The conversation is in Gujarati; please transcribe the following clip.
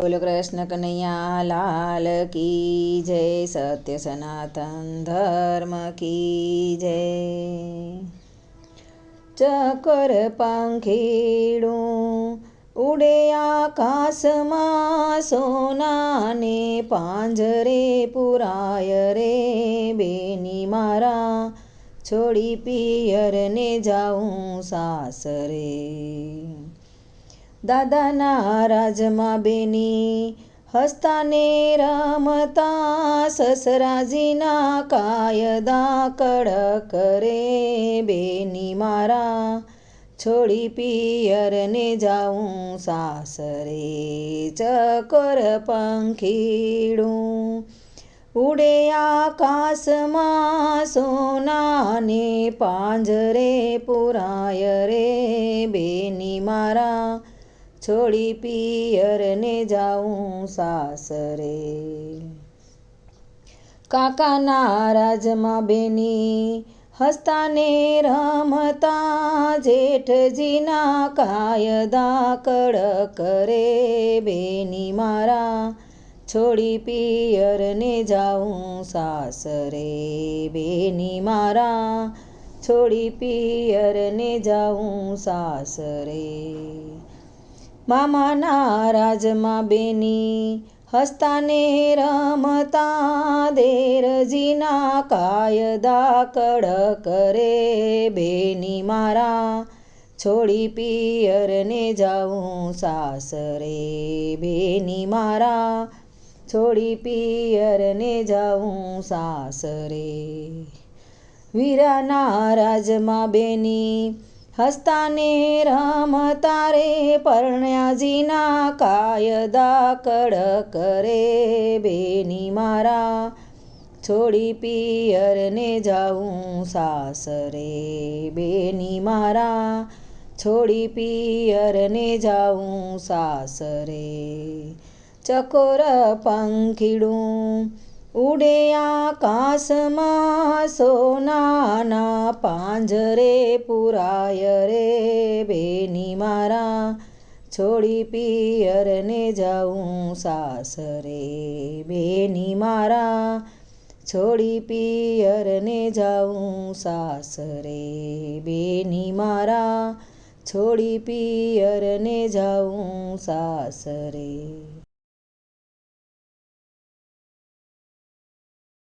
બોલો કૃષ્ણ કનૈયા, લાલ કી જય, સત્ય સનાતન ધર્મ કી જય. ચકર પાંખીડું ઉડે આકાશમાં, સોનાને પાંજરે પુરાય રે બેની મારા છોડી પિયરને જાઉં સાસરે. દાદાના રાજમાં બેની હસ્તાને રમતા સસરાજીના કાયદા કડક રે બેની મારા છોડી પિયરને જાઉં સાસરે ચકોર પંખીડું. ઉડે આકાશમાં સોનાને પાંજરે પુરાય રે બેની મારા છોડી પિયરને જાઉં સાસરે. કાકાના રાજમાં બેની હસ્તાને રમતા જેઠજીના કાયદા કડક રે બેની મારા છોડી પિયરને જાઉં સાસરે. બેની મારા છોડી પિયરને જાઉં સાસરે. મામાના રાજમાં બેની હસ્તાને રમતા દેરજીના કાયદા કડક રે બેની મારા છોડી પિયરને જાઉં સાસરે બેની મારા છોડી પિયરને જાઉં સાસરે. વીરાના રાજમાં બેની હસ્તાને રમતા રે પરણ્યાજીના કાયદા કડક રે બેની મારા. છોડી પિયરને જાઉં સાસરે બેની મારા. છોડી પિયરને જાઉં સાસરે ચકોર પંખીડું ઉડે આકાશમાં સોનાના પાંજરે, પુરાય રે બેની મારા. છોડી પિયરને જાઉં સાસરે બેની મારા. છોડી પિયરને જાઉં સાસરે બેની મારા. છોડી પિયરને જાઉં સાસરે